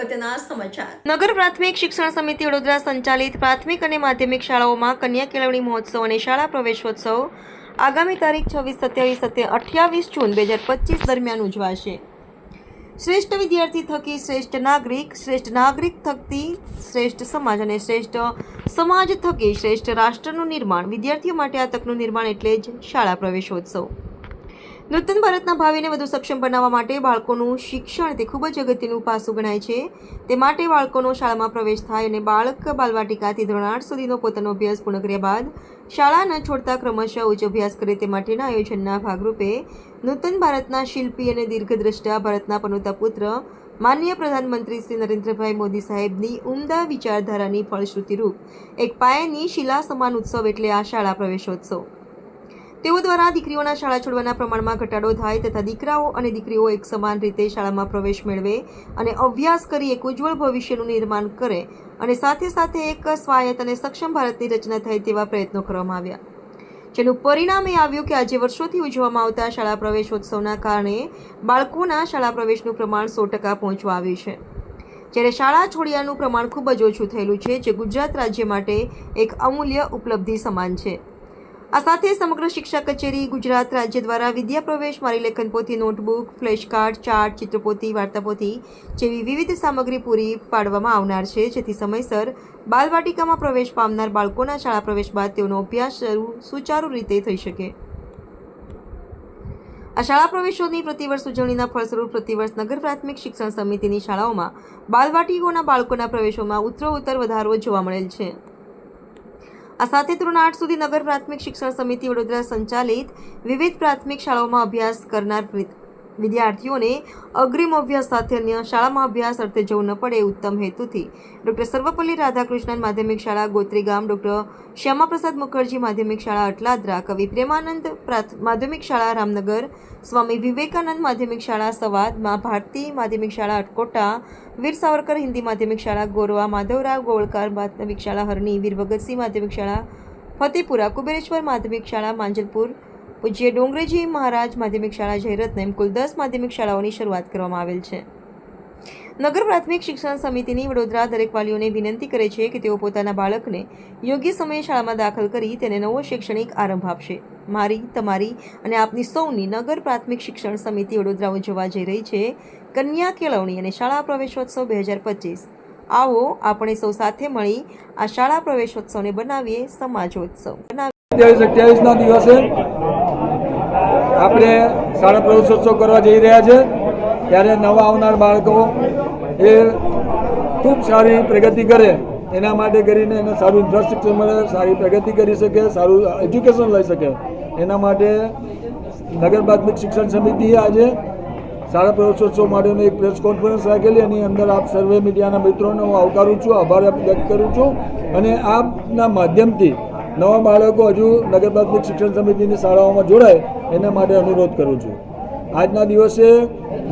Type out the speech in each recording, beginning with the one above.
અગત્યના સમાચાર. નગર પ્રાથમિક શિક્ષણ સમિતિ વડોદરા સંચાલિત પ્રાથમિક અને માધ્યમિક શાળાઓમાં કન્યા કેળવણી મહોત્સવ અને શાળા પ્રવેશોત્સવ આગામી તારીખ છવ્વીસ, સત્યાવીસ સત્ય અઠ્યાવીસ જૂન બે હજાર પચીસ દરમિયાન ઉજવાશે. શ્રેષ્ઠ વિદ્યાર્થી થકી શ્રેષ્ઠ નાગરિક શ્રેષ્ઠ નાગરિક થકી શ્રેષ્ઠ સમાજ અને શ્રેષ્ઠ સમાજ થકી શ્રેષ્ઠ રાષ્ટ્રનું નિર્માણ. વિદ્યાર્થીઓ માટે આ તકનું નિર્માણ એટલે જ શાળા પ્રવેશોત્સવ. નૂતન ભારતના ભાવિને વધુ સક્ષમ બનાવવા માટે બાળકોનું શિક્ષણ તે ખૂબ જ અગત્યનું પાસું ગણાય છે. તે માટે બાળકોનો શાળામાં પ્રવેશ થાય અને બાળક બાલવાટિકાથી ધોરણ આઠ સુધીનો પોતાનો અભ્યાસ પૂર્ણ કર્યા બાદ શાળા ન છોડતા ક્રમશઃ ઉચ્ચ અભ્યાસ કરે તે માટેના આયોજનના ભાગરૂપે નૂતન ભારતના શિલ્પી અને દીર્ઘદ્રષ્ટા ભારતના પનોતા પુત્ર માનનીય પ્રધાનમંત્રી શ્રી નરેન્દ્રભાઈ મોદી સાહેબની ઉમદા વિચારધારાની ફળશ્રુતિરૂપ એક પાયાની શિલા સમાન ઉત્સવ એટલે આ શાળા પ્રવેશોત્સવ. તેઓ દ્વારા દીકરીઓના શાળા છોડવાના પ્રમાણમાં ઘટાડો થાય તથા દીકરાઓ અને દીકરીઓ એક સમાન રીતે શાળામાં પ્રવેશ મેળવે અને અભ્યાસ કરી એક ઉજ્જવળ ભવિષ્યનું નિર્માણ કરે અને સાથે સાથે એક સ્વાયત્ત અને સક્ષમ ભારતની રચના થાય તેવા પ્રયત્નો કરવામાં આવ્યા. જેનું પરિણામ એ આવ્યું કે આજે વર્ષોથી ઉજવવામાં આવતા શાળા પ્રવેશોત્સવના કારણે બાળકોના શાળા પ્રવેશનું પ્રમાણ સો ટકા પહોંચવા આવ્યું છે. જ્યારે શાળા છોડ્યાનું પ્રમાણ ખૂબ જ ઓછું થયેલું છે, જે ગુજરાત રાજ્ય માટે એક અમૂલ્ય ઉપલબ્ધિ સમાન છે. આ સાથે સમગ્ર શિક્ષા કચેરી ગુજરાત રાજ્ય દ્વારા વિદ્યા પ્રવેશ મારી લેખન પોથી નોટબુક ફ્લેશ કાર્ડ ચાર્ટ, ચિત્રપોથી, વાર્તાપોથી જેવી વિવિધ સામગ્રી પૂરી પાડવામાં આવનાર છે. જેથી સમયસર બાલવાટિકામાં પ્રવેશ પામનાર બાળકોના શાળા પ્રવેશ બાદ તેઓનો અભ્યાસ શરૂ સુચારુ રીતે થઈ શકે. આ શાળા પ્રવેશોની પ્રતિવર્ષ ઉજવણીના ફળસ્વરૂપ પ્રતિવર્ષ નગર પ્રાથમિક શિક્ષણ સમિતિની શાળાઓમાં બાલવાટિકોના બાળકોના પ્રવેશોમાં ઉત્તરોત્તર વધારો જોવા મળેલ છે. આ સાથે ધોરણ આઠ સુધી નગર પ્રાથમિક શિક્ષણ સમિતિ વડોદરા સંચાલિત વિવિધ પ્રાથમિક શાળાઓમાં અભ્યાસ કરનાર વિદ્યાર્થીઓને અગ્રિમ અભ્યાસ સાથે અન્ય શાળામાં અભ્યાસ અર્થે જવું ન પડે ઉત્તમ હેતુથી. ડૉક્ટર સર્વપલ્લી રાધાકૃષ્ણન માધ્યમિક શાળા ગોત્રી ગામ, ડૉક્ટર શ્યામાપ્રસાદ મુખર્જી માધ્યમિક શાળા અટલાદરા, કવિ પ્રેમાનંદ માધ્યમિક શાળા રામનગર, સ્વામી વિવેકાનંદ માધ્યમિક શાળા સવાદ ભારતી માધ્યમિક શાળા અટકોટા, વીર સાવરકર હિન્દી માધ્યમિક શાળા ગોરવા માધવરાવ ગોળકાર માધ્યમિક શાળા હરણી વીર ભગતસિંહ માધ્યમિક શાળા ફતેપુરા, કુબેરેશ્વર માધ્યમિક શાળા માંજલપુર પૂજ્ય ડુંગરેજી મહારાજ માધ્યમિક શાળા જયરત્ન કુલ દસ માધ્યમિક શાળાઓની શરૂઆત કરવામાં આવેલ છે. નગર પ્રાથમિક શિક્ષણ સમિતિની વડોદરા દરેક વાલીઓને વિનંતી કરે છે કે તેઓ પોતાના બાળકને યોગ્ય સમયે શાળામાં દાખલ કરી તેને નવો શૈક્ષણિક આરંભ આપશે. મારી, તમારી અને આપની સૌની નગર પ્રાથમિક શિક્ષણ સમિતિ વડોદરા ઉજવવા જઈ રહી છે. કન્યા કેળવણી અને શાળા પ્રવેશોત્સવ બે હજાર પચીસ. આવો આપણે સૌ સાથે મળી આ શાળા પ્રવેશોત્સવને બનાવીએ સમાજોત્સવ. બનાવીએ. સત્યાવીસ અઠ્યાવીસના દિવસે આપણે શાળા પ્રવેશોત્સવ કરવા જઈ રહ્યા છે. ત્યારે નવા આવનાર બાળકો એ ખૂબ સારી પ્રગતિ કરે. એના માટે કરીને એને સારું ઇન્ફ્રાસ્ટ્રક્ચર મળે, સારી પ્રગતિ કરી શકે, સારું એજ્યુકેશન લઈ શકે. એના માટે નગર પ્રાથમિક શિક્ષણ સમિતિએ આજે શાળા પ્રવેશોત્સવ માટેની એક પ્રેસ કોન્ફરન્સ રાખેલી. એની અંદર આપ સર્વે મીડિયાના મિત્રોને હું આવકારું છું, આભાર વ્યક્ત કરું છું. અને આપના માધ્યમથી નવા બાળકો હજુ નગર પ્રાથમિક શિક્ષણ સમિતિની શાળાઓમાં જોડાય. એના માટે અનુરોધ કરું છું. આજના દિવસે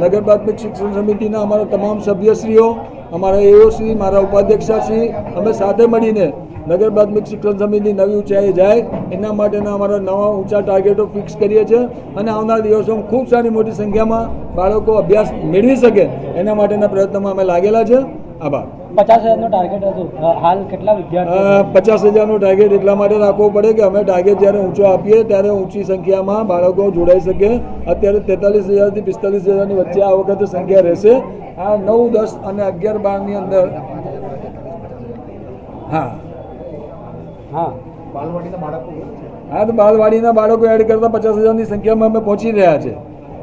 નગર પ્રાથમિક શિક્ષણ સમિતિના અમારા તમામ સભ્યશ્રીઓ, અમારા એઓશ્રી મારા ઉપાધ્યક્ષશ્રી, અમે સાથે મળીને નગર પ્રાથમિક શિક્ષણ સમિતિ નવી ઊંચાઈએ જાય, એના માટેના અમારા નવા ઊંચા ટાર્ગેટો ફિક્સ કરીએ છીએ અને આવનાર દિવસોમાં ખૂબ સારી મોટી સંખ્યામાં બાળકો અભ્યાસ મેળવી શકે એના માટેના પ્રયત્નોમાં અમે લાગેલા છે. આભાર. પચાસ હજારનો ટાર્ગેટ હતો. હાલ કેટલા વિદ્યાર્થીઓ પચાસ હજારનો ટાર્ગેટ એટલા માટે રાખવો પડે કે અમે ટાર્ગેટ જ્યારે ઊંચો આપીએ ત્યારે ઊંચી સંખ્યામાં બાળકો જોડાઈ શકે. અત્યારે તેતાલીસ હજારથી પિસ્તાલીસ હજારની વચ્ચે આ વખતે સંખ્યા રહેશે. આ નવ દસ અને અગિયાર બારની અંદર. હા. હા. હા તો બાલવાડીના બાળકો એડ કરતાં પચાસ હજારની સંખ્યામાં અમે પહોંચી રહ્યા છે.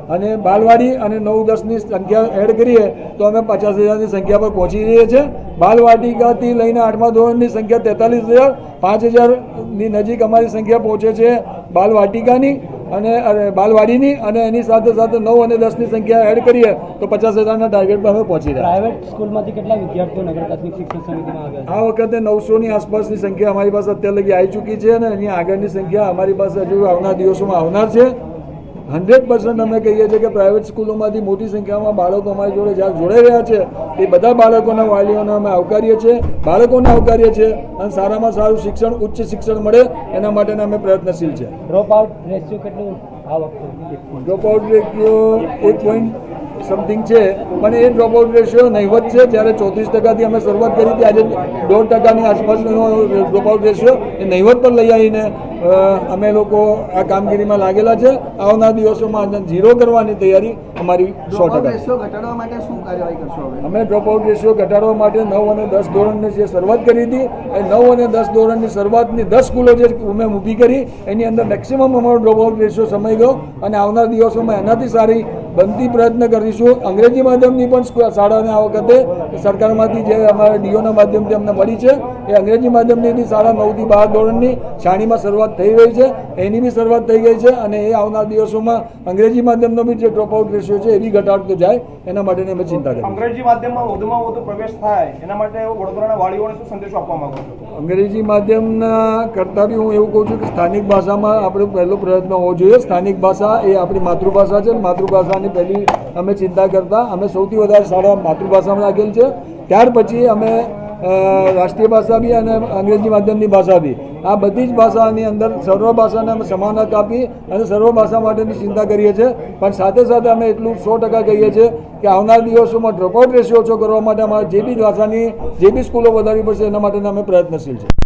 અને બાલવાડી અને નવ દસની સંખ્યા એડ કરીએ તો અમે પચાસ હજારની સંખ્યા પર પહોંચી રહીએ છીએ. બાલવાટિકાથી લઈને આઠમા ધોરણની સંખ્યા તેતાલીસ હજાર પાંચ હજારની નજીક અમારી સંખ્યા પહોંચે છે બાલવાટિકાની અને બાલવાડીની અને એની સાથે સાથે નવ અને દસની સંખ્યા એડ કરીએ તો પચાસ હજારના ટાર્ગેટ પર અમે પહોંચી રહ્યા. પ્રાઇવેટ સ્કૂલમાંથી કેટલા વિદ્યાર્થીઓ નગર પ્રાથમિક શિક્ષણ સમિતિમાં આવ્યા આ વખતે નવસોની આસપાસની સંખ્યા અમારી પાસે અત્યારે લગી આવી ચૂકી છે અને એની આગળની સંખ્યા અમારી પાસે હજુ આવનાર દિવસોમાં આવનાર છે. હંડ્રેડ પર્સન્ટ અમે કહીએ છીએ કે પ્રાઇવેટ સ્કૂલોમાંથી મોટી સંખ્યામાં બાળકો અમારી જોડે જ્યાં જોડાઈ રહ્યા છે એ બધા બાળકોના વાલીઓને અમે આવકારીએ છીએ બાળકોને આવકારીએ છીએ અને સારામાં સારું શિક્ષણ ઉચ્ચ શિક્ષણ મળે એના માટેના અમે પ્રયત્નશીલ છે. ડ્રોપ આઉટ રેશિયો કેટલું? આ વખતે ડ્રોપ આઉટ રેશિયો એક પોઈન્ટ સમથિંગ છે. પણ એ ડ્રોપ આઉટ રેશિયો નહીવત છે. જ્યારે ચોત્રીસ ટકાથી અમે શરૂઆત કરી હતી આજે દોઢ ટકાની આસપાસનો ડ્રોપઆઉટ રેશિયો એ નહીવત પર લઈ આવીને અમે લોકો આ કામગીરીમાં લાગેલા છે. આવનાર દિવસોમાં ઝીરો કરવાની તૈયારી અમારી સો ટકા. અમે ડ્રોપ આઉટ રેશિયો ઘટાડવા માટે નવ અને દસ ધોરણની જે શરૂઆત કરી હતી એ નવ અને દસ ધોરણની શરૂઆતની દસ સ્કૂલો જે અમે ઊભી કરી એની અંદર મેક્સિમમ અમારો ડ્રોપ આઉટ રેશિયો સમય ગયો. અને આવનાર દિવસોમાં એનાથી સારી બનતી પ્રયત્ન કરીશું. અંગ્રેજી માધ્યમની પણ શાળાને આ વખતે સરકારમાંથી જે અમારા ડીઓના માધ્યમથી અમને મળી છે. એ અંગ્રેજી માધ્યમની બી શાળા નવથી બાર ધોરણની શાળીમાં શરૂઆત થઈ રહી છે. એની બી શરૂઆત થઈ ગઈ છે અને એ આવનાર દિવસોમાં અંગ્રેજી માધ્યમનો બી જે ડ્રોપ આઉટ રેશિયો છે એ બી ઘટાડતો જાય. એના માટેની અમે ચિંતા કરી અંગ્રેજી માધ્યમમાં વધુમાં વધુ પ્રવેશ થાય એના માટે વડોદરાના વાળીઓને શું સંદેશો આપવા માંગો છો? અંગ્રેજી માધ્યમના કરતાં બી હું એવું કહું છું કે સ્થાનિક ભાષામાં આપણો પહેલો પ્રયત્ન હોવો જોઈએ. સ્થાનિક ભાષા એ આપણી માતૃભાષા છે માતૃભાષાની પહેલી અમે ચિંતા કરતા અમે સૌથી વધારે શાળા માતૃભાષામાં રાખેલ છે. ત્યાર પછી અમે રાષ્ટ્રીય ભાષા બી અને અંગ્રેજી માધ્યમની ભાષા બી. આ બધી જ ભાષાની અંદર સર્વ ભાષાને અમે સમાનત આપી અને સર્વ ભાષા માટેની ચિંતા કરીએ છીએ. પણ સાથે સાથે અમે એટલું સો ટકા કહીએ છીએ કે આવનાર દિવસોમાં ડ્રોપઆઉટ રેશિયો ઓછો કરવા માટે અમારે જે બી ભાષાની જે બી સ્કૂલો વધારવી પડશે એના માટેના અમે પ્રયત્નશીલ છે